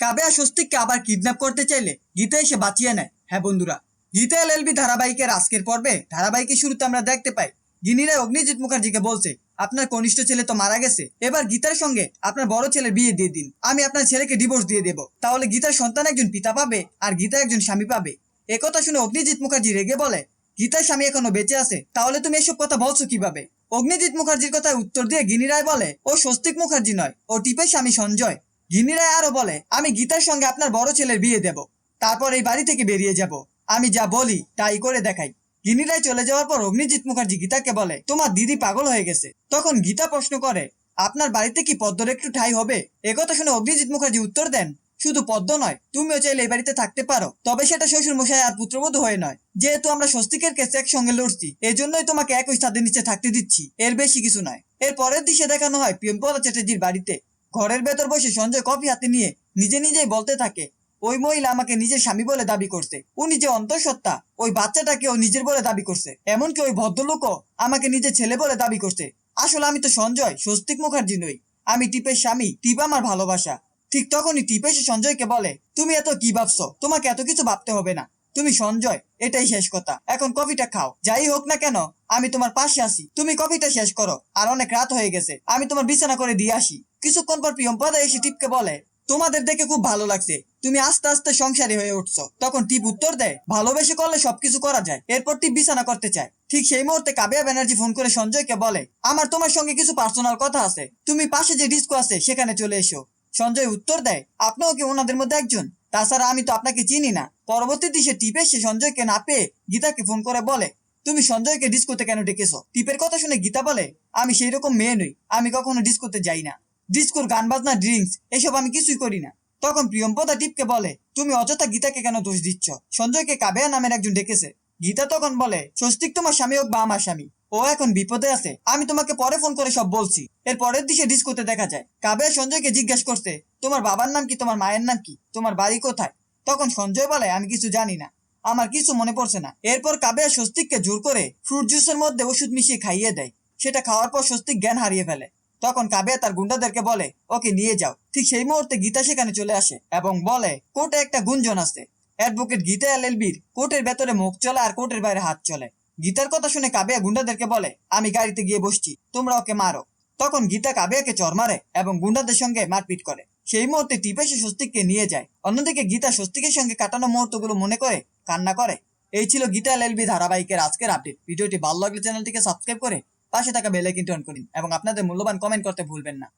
কাবে আর স্বস্তিককে আবার কিডন্যাপ করতে চাইলে গীতা এসে বাঁচিয়ে নেয়। হ্যাঁ বন্ধুরা গীতা এলএলবি ধারাবাহিকের আজকের পর্বে ধারাবাহিকের শুরুতে আমরা দেখতে পাই, গিনিরা অগ্নিজিৎ মুখার্জিকে বলছে, আপনার কনিষ্ঠ ছেলে তো মারা গেছে, এবার গীতার সঙ্গে আপনার বড় ছেলের বিয়ে দিয়ে দিন। আমি আপনার ছেলেকে ডিভোর্স দিয়ে দেব। তাহলে গীতার সন্তান একজন পিতা পাবে আর গীতা একজন স্বামী পাবে। একথা শুনে অগ্নিজিৎ মুখার্জি রেগে বলে, গীতার স্বামী এখনও বেঁচে আছে, তাহলে তুমি এসব কথা বলছো কীভাবে? অগ্নিজিৎ মুখার্জির কথায় উত্তর দিয়ে গিনি রায় বলে, ও স্বস্তিক মুখার্জি নয়, ও টিপের স্বামী সঞ্জয়। গিনি রায় আরও বলে, আমি গীতার সঙ্গে আপনার বড় ছেলের বিয়ে দেব। তারপর এই বাড়ি থেকে বেরিয়ে যাব। আমি যা বলি, তাই করে দেখাই। গিনি রায় চলে যাওয়ার পর অগ্নিজিৎ মুখার্জি গীতাকে বলে, তোমার দিদি পাগল হয়ে গেছে। তখন গীতা প্রশ্ন করে, আপনার বাড়িতে কি পদ্মর একটু ঠাই হবে? একথা শুনে অগ্নিজিৎ মুখার্জি উত্তর দেন, শুধু পদ্ম নয়, তুমিও চাইলে এই বাড়িতে থাকতে পারো। তবে সেটা শ্বশুর মশাই আর পুত্রবধূ হয়ে নয়। যেহেতু আমরা স্বস্তিকের কেসে একসঙ্গে লড়ছি এই জন্যই তোমাকে একই ছাদের নিচে থাকতে দিচ্ছি। এর বেশি কিছু নয়। এর পরের দিশে দেখানো হয় প্রিয়ম্পলা চ্যাটার্জির বাড়িতে ঘরের ভেতর বসে সঞ্জয় কফি হাতে নিয়ে নিজে নিজেই বলতে থাকে, ওই মহিলা আমাকে নিজের স্বামী বলে দাবি করছে। উনি যে অন্তঃসত্ত্বা, ওই বাচ্চাটাকেও নিজের বলে দাবি করছে। এমনকি ওই ভদ্রলোকও আমাকে নিজের ছেলে বলে দাবি করছে। আসলে আমি তো সঞ্জয়, স্বস্তিক মুখার্জি নই। আমি টিপের স্বামী, টিপ আমার ভালোবাসা। ঠিক তখনই টিপ এসে সঞ্জয়কে বলে, তুমি এত কি ভাবছ? তোমাকে এত কিছু ভাবতে হবে না। তুমি সঞ্জয়, এটাই শেষ কথা। এখন কফিটা খাও। যাই হোক না কেন, আমি তোমার পাশে আসি তুমি কফিটা শেষ করো। আর অনেক রাত হয়ে গেছে। আমি তোমার বিছানা করে দিয়ে আসি। কিছুক্ষণ পর প্রিয়ম্পদা এসে টিপকে বলে, তোমাদের দেখে খুব ভালো লাগছে। তুমি আস্তে আস্তে সংসারী হয়ে উঠছো। তখন টিপ উত্তর দেয়, ভালোবেসে করলে সবকিছু করা যায়। এরপর টিপ বিছানা করতে চায়। ঠিক সেই মুহূর্তে কাবিয়া ব্যানার্জি ফোন করে সঞ্জয়কে বলে, আমার তোমার সঙ্গে কিছু পার্সোনাল কথা আছে। তুমি পাশে যে ডিস্কো আছে, সেখানে চলে এসো। সঞ্জয় উত্তর দেয়, আপনিও কি ওনাদের মধ্যে একজন? তাছাড়া আমি তো আপনাকে চিনি না। পরবর্তীতে সে টিপে সে সঞ্জয়কে না পেয়ে গীতাকে ফোন করে বলে, তুমি সঞ্জয়কে ডিস্কোতে কেন ডেকেছো? টিপের কথা শুনে গীতা বলে, আমি সেই রকম মেয়ে নই, আমি কখনো ডিস্কোতে যাই না। ডিস্কোর গান বাজনা ড্রিঙ্কস এসব আমি কিছুই করি না। তখন প্রিয়ম্পদা টিপকে বলে, তুমি অযথা গীতাকে কেন দোষ দিচ্ছ? সঞ্জয়কে কাবেয়া নামের একজন ডেকেছে। গীতা তখন বলে, স্বস্তিক তোমার স্বামী হোক বা আমার স্বামী, ও এখন বিপদে আছে, আমি তোমাকে পরে ফোন করে সব বলছি। এর পরের দিকে ডিস্কোতে দেখা যায়। কাবেয়া সঞ্জয়কে জিজ্ঞাসা করতে তোমার বাবার নাম কি? তোমার মায়ের নাম কি? তোমার বাড়ি কোথায়? তখন সঞ্জয় বলে, আমি কিছু জানি না। আমার কিছু মনে পড়ছে না। এরপর কাবেয়া স্বস্তিককে জোর করে ফ্রুট জুসের মধ্যে ওষুধ মিশিয়ে খাইয়ে দেয়। সেটা খাওয়ার পর স্বস্তিক জ্ঞান হারিয়ে ফেলে। তখন কাবেয়া তার গুন্ডাদেরকে বলে, ওকে, নিয়ে যাও। ঠিক সেই মুহূর্তে গীতা সেখানে চলে আসে এবং বলে, কোর্টে একটা গুঞ্জন আছে। অ্যাডভোকেট গীতা এলএলবির কোর্টের ভেতরে মুখ চলে আর কোর্টের বাইরে হাত চলে। গীতার কথা শুনে কাবেয়া গুন্ডাদেরকে বলে, আমি গাড়িতে গিয়ে বসছি, তোমরা ওকে মারো। তখন গীতা কাবেয়াকে চর মারে এবং গুন্ডাদের সঙ্গে মারপিট করে। সেই মুহূর্তে টিপে সে স্বস্তিককে নিয়ে যায়। অন্যদিকে গীতা স্বস্তিকের সঙ্গে কাটানো মুহূর্তগুলো মনে করে, কান্না করে। এই ছিল গীতা এলএলবি ধারাবাহিকের আজকের আপডেট ভিডিওটি ভালো লাগলে চ্যানেলটিকে সাবস্ক্রাইব করে পাশে থাকা বেল আইকনটি অন করুন এবং আপনাদের মূল্যবান কমেন্ট করতে ভুলবেন না।